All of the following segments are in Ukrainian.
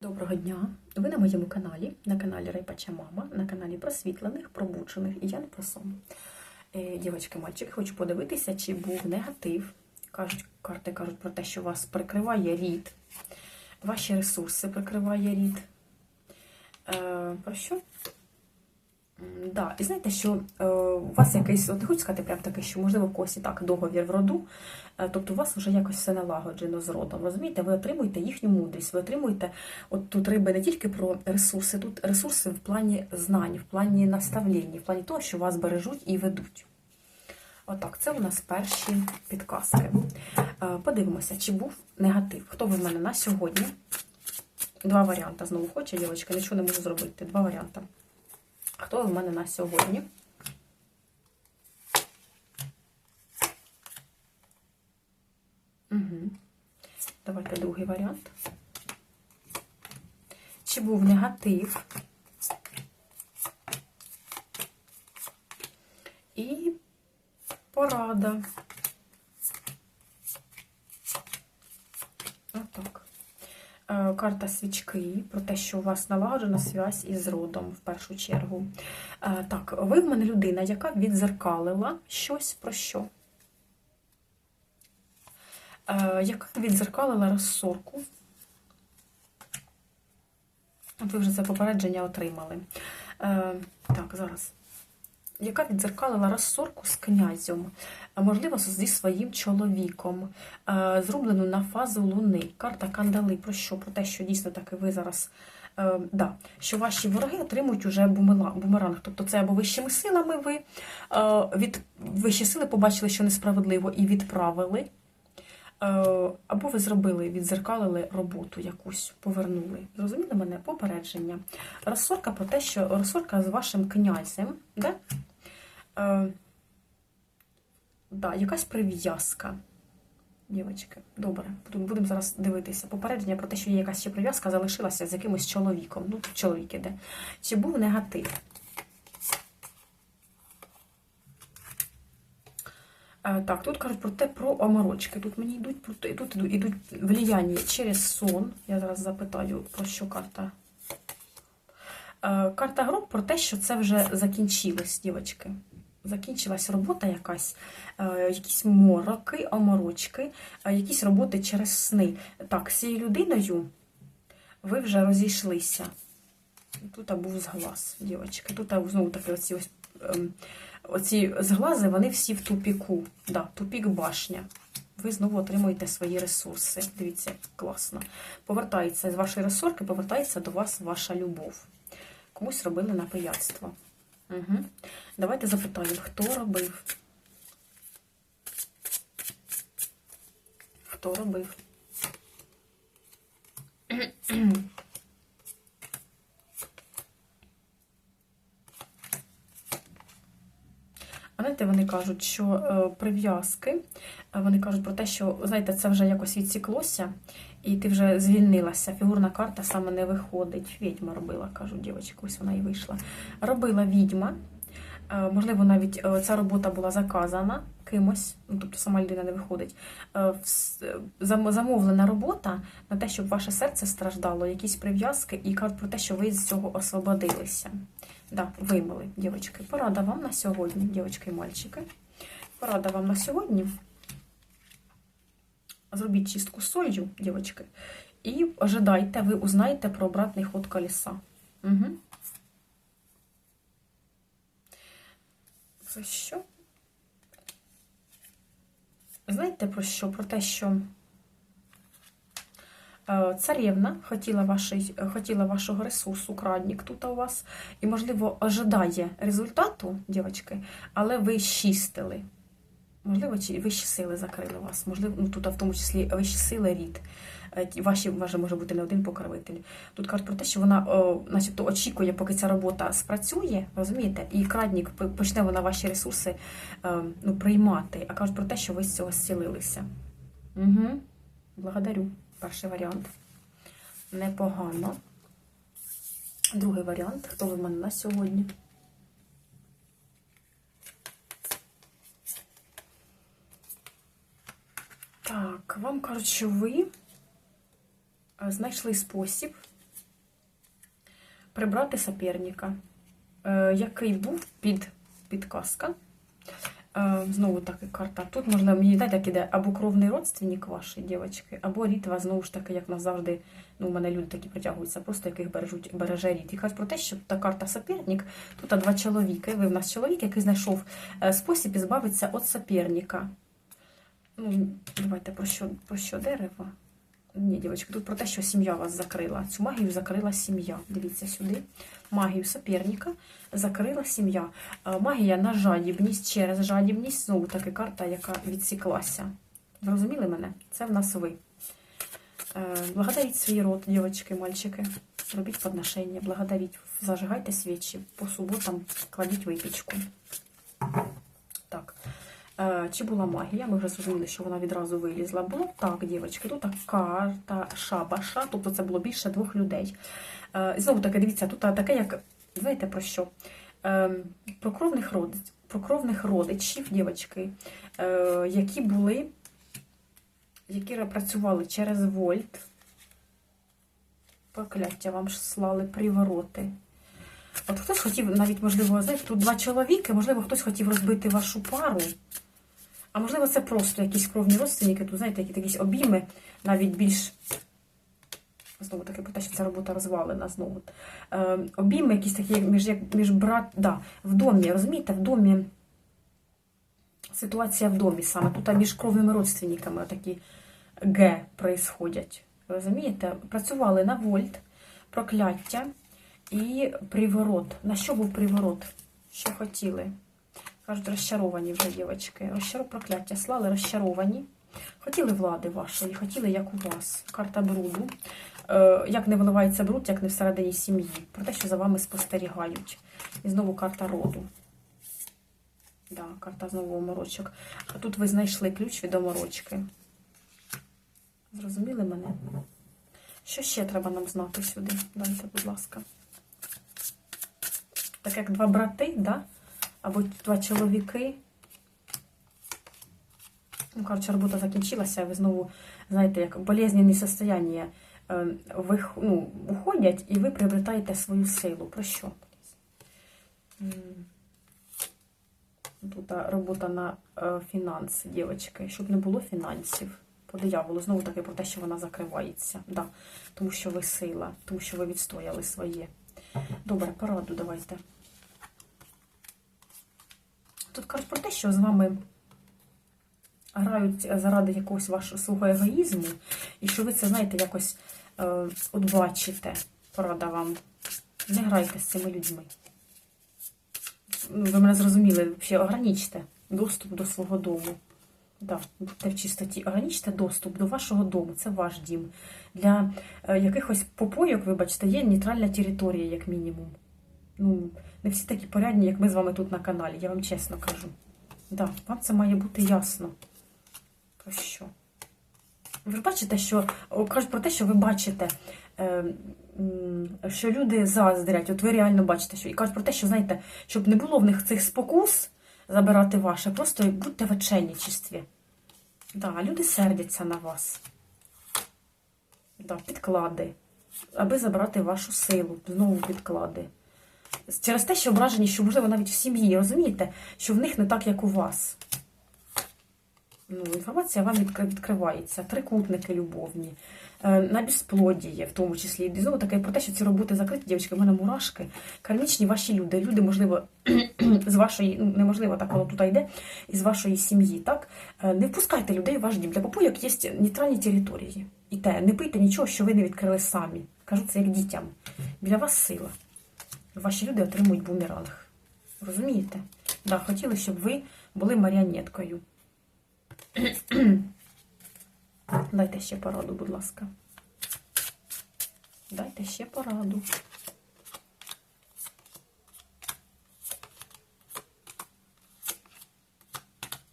Доброго дня! Ви на моєму каналі, на каналі Райпача Мама, на каналі просвітлених, пробучених і я не про сон. Е, Дівчатки, мальчики, хочу подивитися, чи був негатив. Кажуть, карти кажуть про те, що вас прикриває рід, ваші ресурси прикриває рід. Е, про що? Да, і знаєте, що е, у вас якийсь, от не хочу сказати прям таке, що можливо в когось і так договір в роду, е, тобто у вас вже якось все налагоджено з родом. Розумієте, ви отримуєте їхню мудрість, ви отримуєте, от тут риби не тільки про ресурси, тут ресурси в плані знань, в плані наставлень, в плані того, що вас бережуть і ведуть. Отак, це у нас перші підказки. Е, Подивимося, чи був негатив. Хто ви в мене на сьогодні? Два варіанти. Знову хоче, дівчатка, нічого не можу зробити. Два варіанти. Хто в мене на сьогодні? Угу. Давайте другий варіант. Чи був негатив? І порада. Отак. Е, Карта свічки про те, що у вас налагоджена зв'язь із родом в першу чергу. Е, Так, ви в мене людина, яка відзеркалила щось про що? Е, Яка відзеркалила розсорку? От ви вже це попередження отримали. Е, Так, зараз. Яка відзеркалила розсорку з князем, можливо, зі своїм чоловіком, зроблену на фазу луни. Карта кандали про що? Про те, що дійсно таки ви зараз. е, Да, що ваші вороги отримують уже бумеранг. Тобто це або вищими силами ви е, від вищі сили побачили, що несправедливо, і відправили. Е, Або ви зробили, відзеркалили роботу якусь, повернули. Зрозуміли мене? Попередження. Розсорка про те, що розсорка з вашим князем, да? Е, да, якась прив'язка. Дівочки, добре, будемо зараз дивитися. Попередження про те, що є якась ще прив'язка, залишилася з якимось чоловіком. Ну, тут чоловік іде. Чи був негатив? Е, Так, тут кажуть про те, про оморочки. Тут мені йдуть тут ідуть влияння через сон. Я зараз запитаю, про що карта. Е, Карта гроб про те, що це вже закінчилось, дівчатки. Закінчилась робота якась, е, якісь мороки, оморочки, е, якісь роботи через сни. Так, з цією людиною ви вже розійшлися. Тут був зглаз, дівчатки. Тут знову таки оці ось. ем, Оці зглази, вони всі в тупіку. Да, тупік башня. Ви знову отримуєте свої ресурси. Дивіться, класно. Повертається з вашої ресурки, повертається до вас ваша любов. Комусь робили на пияцтво. Угу. Давайте запитаємо, хто робив? Хто робив? Знаєте, вони кажуть, що е, прив'язки, е, вони кажуть про те, що, знаєте, це вже якось відсіклося, і ти вже звільнилася. Фігурна карта саме не виходить. Відьма робила, кажуть, дівчатка, ось вона і вийшла. Робила відьма. Е, Можливо, навіть е, ця робота була заказана кимось, ну тобто сама людина не виходить. Е, Замовлена робота на те, щоб ваше серце страждало, якісь прив'язки, і про те, що ви з цього освободилися. Да, вимили, дівчатки. Порада вам на сьогодні, дівчатки і мальчики. Порада вам на сьогодні. Зробіть чистку солью, дівчатки, і ожидайте, ви узнаєте про обратний ход колеса. Угу. Про що? Знаєте про що? Про те, що е, царівна хотіла, хотіла вашого ресурсу, крадник тут у вас, і, можливо, ожидає результату, дівчатки, але ви щистили. Можливо, вищі сили закрили вас, можливо, ну тут в тому числі вищі сили рід. Е, Ваші ваше може бути не один покровитель. Тут кажуть про те, що вона, о, начебто, очікує, поки ця робота спрацює, розумієте, і крадник почне вона ваші ресурси е, ну, приймати, а кажуть про те, що ви з цього зцілилися. Угу. Благодарю. Перший варіант. Непогано. Другий варіант. Хто ви в мене на сьогодні? Так, вам що ви е, знайшли спосіб прибрати соперника, е, який був під підказка. Е, Знову таки карта. Тут можна мені дати, як іде або кровний родственник вашої дівчинки, або рід вас знову ж таки, як назавжди, ну, у мене люди такі притягуються, просто яких бережуть, береже рід. І кажуть про те, що та карта соперник, тут два чоловіки. Ви в нас чоловік, який знайшов спосіб ізбавитися від соперника. Ну, давайте про що, про що дерево? Ні, дівчатки, тут про те, що сім'я вас закрила. Цю магію закрила сім'я. Дивіться сюди. Магію соперника закрила сім'я. Е, Магія на жадібність через жадібність. Знову таки карта, яка відсіклася. Зрозуміли мене? Це в нас ви. Е, Благодаріть свій род, дівчатки, мальчики. Робіть подношення, благодаріть. Зажигайте свічі. По суботам кладіть випічку. Так. Е, Чи була магія? Ми вже зрозуміли, що вона відразу вилізла. Було так, дівчатки. Тут карта шабаша, тобто це було більше двох людей. Е, знову таки, дивіться, тут таке, як, знаєте про що? Е, Про кровних родичів, про кровних родичів, дівчатки, які були, які працювали через вольт. Прокляття вам слали привороти. От хтось хотів, навіть, можливо, знаєте, тут два чоловіки, можливо, хтось хотів розбити вашу пару. А можливо, це просто якісь кровні родственники, тут, знаєте, які якісь обійми, навіть більш. Знову таки, про те, що ця робота розвалена знову. Е, обійми якісь такі, між, як, між брат. Да, в домі, розумієте, в домі. Ситуація в домі саме. Тут між кровними родственниками такі Г происходять. Розумієте? Працювали на вольт, прокляття і приворот. На що був приворот? Що хотіли? Кажуть, розчаровані вже дівчатки. Розчаров прокляття слали, розчаровані. Хотіли влади вашої, хотіли, як у вас. Карта бруду. Е, як не виливається бруд, як не всередині сім'ї. Про те, що за вами спостерігають. І знову карта роду. Да, карта знову оморочок. А тут ви знайшли ключ від оморочки. Зрозуміли мене? Що ще треба нам знати сюди? Дайте, будь ласка. Так як два брати, да? Або два чоловіки. Ну, коротше, робота закінчилася, ви знову, знаєте, як болезненні состояння е, ви, ну, уходять, і ви приобретаєте свою силу. Про що? Тут робота на е, фінанси, дівчатки, щоб не було фінансів. По дияволу, знову таки про те, що вона закривається. Да. Тому що ви сила, тому що ви відстояли своє. Добре, пораду давайте. Тут кажуть про те, що з вами грають заради якогось вашого свого егоїзму, і що ви це, знаєте, якось е, от бачите. Порада вам. Не грайте з цими людьми. Ну, Ви мене зрозуміли, взагалі ограничте доступ до свого дому. Да, будьте в чистоті, ограничте доступ до вашого дому, це ваш дім. Для е, якихось попойок, вибачте, є нейтральна територія, як мінімум. Ну, не всі такі порядні, як ми з вами тут на каналі, я вам чесно кажу. Да, вам це має бути ясно. Про що? Ви бачите, що кажуть про те, що ви бачите, е, що люди заздрять. От ви реально бачите, що і кажуть про те, що знаєте, щоб не було в них цих спокус забирати ваше, просто будьте в отчайничестві. Да, люди сердяться на вас. Да, підклади. Аби забрати вашу силу. Знову підклади. Через те, що ображені, що, можливо, навіть в сім'ї, розумієте, що в них не так, як у вас. Ну, інформація вам відкри- відкривається. Трикутники любовні, е, на безплодіє, в тому числі. І знову таке про те, що ці роботи закриті, дівчатки, в мене мурашки. Кармічні ваші люди. Люди, можливо, з вашої, ну, неможливо, так воно тут йде, із вашої сім'ї. так? Е, Не впускайте людей в ваш дім. Для попойок є нейтральні території. І те, не пийте нічого, що ви не відкрили самі. Кажу це як дітям. Біля вас сила. Ваші люди отримують бумеранг. Розумієте? Да, хотіли, щоб ви були маріонеткою. Дайте ще пораду, будь ласка. Дайте ще пораду.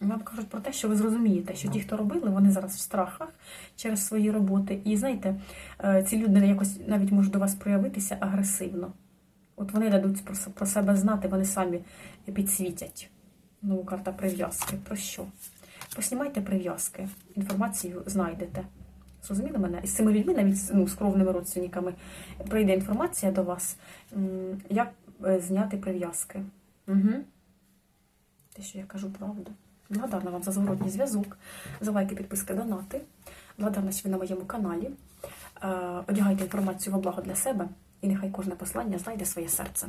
Вам кажуть про те, що ви зрозумієте, що ті, хто робили, вони зараз в страхах через свої роботи. І знаєте, е, ці люди якось навіть можуть до вас проявитися агресивно. От вони дадуть про себе знати, вони самі підсвітять. Ну, карта прив'язки. Про що? Поснімайте прив'язки, інформацію знайдете. Зрозуміли мене? І з цими людьми, навіть ну, з кровними родственниками, прийде інформація до вас, як е, зняти прив'язки. Угу. Те, що я кажу правду. Благодарна вам за зворотній зв'язок, за лайки, підписки, донати. Благодарна, що ви на моєму каналі. Е, Одягайте інформацію во благо для себе, і нехай кожне послання знайде своє серце.